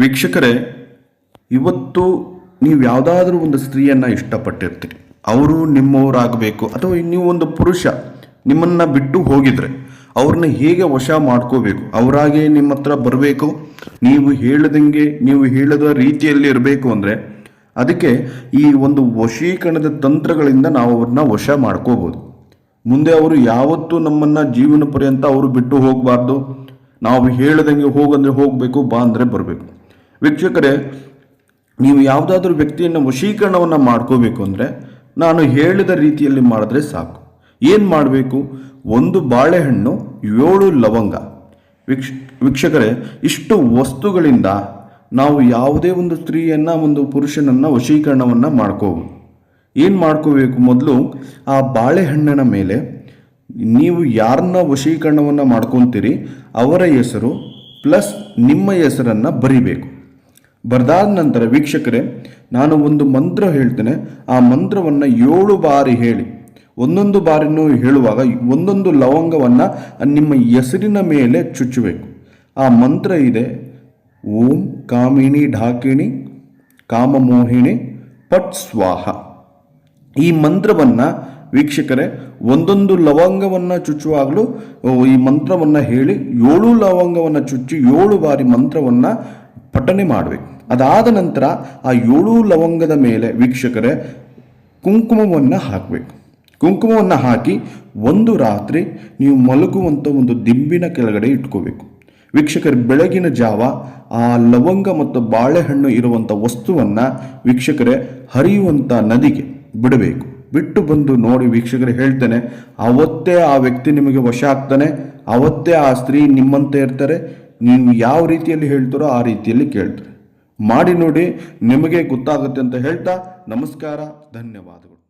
ವೀಕ್ಷಕರೇ, ಇವತ್ತು ನೀವು ಯಾವುದಾದ್ರೂ ಒಂದು ಸ್ತ್ರೀಯನ್ನು ಇಷ್ಟಪಟ್ಟಿರ್ತೀರಿ. ಅವರು ನಿಮ್ಮವರಾಗಬೇಕು ಅಥವಾ ನೀವು ಒಂದು ಪುರುಷ ನಿಮ್ಮನ್ನು ಬಿಟ್ಟು ಹೋಗಿದರೆ ಅವ್ರನ್ನ ಹೇಗೆ ವಶ ಮಾಡ್ಕೋಬೇಕು? ಅವರಾಗೆ ನಿಮ್ಮ ಹತ್ರ ಬರಬೇಕು. ನೀವು ಹೇಳದಂಗೆ, ನೀವು ಹೇಳದ ರೀತಿಯಲ್ಲಿ ಇರಬೇಕು ಅಂದರೆ ಅದಕ್ಕೆ ಈ ಒಂದು ವಶೀಕರಣದ ತಂತ್ರಗಳಿಂದ ನಾವು ಅವ್ರನ್ನ ವಶ ಮಾಡ್ಕೋಬೋದು. ಮುಂದೆ ಅವರು ಯಾವತ್ತೂ ನಮ್ಮನ್ನು ಜೀವನ ಪರ್ಯಂತ ಅವರು ಬಿಟ್ಟು ಹೋಗಬಾರ್ದು. ನಾವು ಹೇಳದಂಗೆ ಹೋಗಂದ್ರೆ ಹೋಗಬೇಕು, ಬಾ ಅಂದರೆ ಬರಬೇಕು. ವೀಕ್ಷಕರೇ, ನೀವು ಯಾವುದಾದ್ರೂ ವ್ಯಕ್ತಿಯನ್ನು ವಶೀಕರಣವನ್ನು ಮಾಡ್ಕೋಬೇಕು ಅಂದರೆ ನಾನು ಹೇಳಿದ ರೀತಿಯಲ್ಲಿ ಮಾಡಿದ್ರೆ ಸಾಕು. ಏನು ಮಾಡಬೇಕು? ಒಂದು ಬಾಳೆಹಣ್ಣು, ಏಳು ಲವಂಗ. ವೀಕ್ಷ, ವೀಕ್ಷಕರೇ, ಇಷ್ಟು ವಸ್ತುಗಳಿಂದ ನಾವು ಯಾವುದೇ ಒಂದು ಸ್ತ್ರೀಯನ್ನು, ಒಂದು ಪುರುಷನನ್ನು ವಶೀಕರಣವನ್ನು ಮಾಡ್ಕೋಬೋದು. ಏನು ಮಾಡ್ಕೋಬೇಕು? ಮೊದಲು ಆ ಬಾಳೆಹಣ್ಣಿನ ಮೇಲೆ ನೀವು ಯಾರನ್ನ ವಶೀಕರಣವನ್ನು ಮಾಡ್ಕೊತೀರಿ, ಅವರ ಹೆಸರು ಪ್ಲಸ್ ನಿಮ್ಮ ಹೆಸರನ್ನು ಬರಿಬೇಕು. ಬರೆದಾದ ನಂತರ ವೀಕ್ಷಕರೇ, ನಾನು ಒಂದು ಮಂತ್ರ ಹೇಳ್ತೇನೆ. ಆ ಮಂತ್ರವನ್ನು ಏಳು ಬಾರಿ ಹೇಳಿ. ಒಂದೊಂದು ಬಾರಿನೂ ಹೇಳುವಾಗ ಒಂದೊಂದು ಲವಂಗವನ್ನು ನಿಮ್ಮ ಹೆಸರಿನ ಮೇಲೆ ಚುಚ್ಚಬೇಕು. ಆ ಮಂತ್ರ ಇದೆ, ಓಂ ಕಾಮಿಣಿ ಢಾಕಿಣಿ ಕಾಮಮೋಹಿಣಿ ಪಟ್ ಸ್ವಾಹ. ಈ ಮಂತ್ರವನ್ನು ವೀಕ್ಷಕರೇ, ಒಂದೊಂದು ಲವಂಗವನ್ನು ಚುಚ್ಚುವಾಗಲೂ ಈ ಮಂತ್ರವನ್ನು ಹೇಳಿ, ಏಳು ಲವಂಗವನ್ನು ಚುಚ್ಚಿ ಏಳು ಬಾರಿ ಮಂತ್ರವನ್ನು ಪಠನೆ ಮಾಡಬೇಕು ಅದಾದ ನಂತರ ಆ ಏಳು ಲವಂಗದ ಮೇಲೆ ವೀಕ್ಷಕರೇ ಕುಂಕುಮವನ್ನು ಹಾಕಬೇಕು ಕುಂಕುಮವನ್ನು ಹಾಕಿ ಒಂದು ರಾತ್ರಿ ನೀವು ಮಲಗುವಂಥ ಒಂದು ದಿಂಬಿನ ಕೆಳಗಡೆ ಇಟ್ಕೋಬೇಕು. ವೀಕ್ಷಕರ, ಬೆಳಗಿನ ಜಾವ ಆ ಲವಂಗ ಮತ್ತು ಬಾಳೆಹಣ್ಣು ಇರುವಂಥ ವಸ್ತುವನ್ನು ವೀಕ್ಷಕರೇ ಹರಿಯುವಂಥ ನದಿಗೆ ಬಿಡಬೇಕು. ಬಿಟ್ಟು ಬಂದು ನೋಡಿ ವೀಕ್ಷಕರು ಹೇಳ್ತೇನೆ, ಅವತ್ತೇ ಆ ವ್ಯಕ್ತಿ ನಿಮಗೆ ವಶ ಆಗ್ತಾನೆ, ಅವತ್ತೇ ಆ ಸ್ತ್ರೀ ನಿಮ್ಮಂತೆ ಇರ್ತಾರೆ ನೀವು ಯಾವ ರೀತಿಯಲ್ಲಿ ಹೇಳ್ತಾರೋ ಆ ರೀತಿಯಲ್ಲಿ ಕೇಳ್ತಾರೆ. ಮಾಡಿ ನೋಡಿ, ನಿಮಗೆ ಗೊತ್ತಾಗುತ್ತೆ ಅಂತ ಹೇಳ್ತಾ ನಮಸ್ಕಾರ, ಧನ್ಯವಾದಗಳು.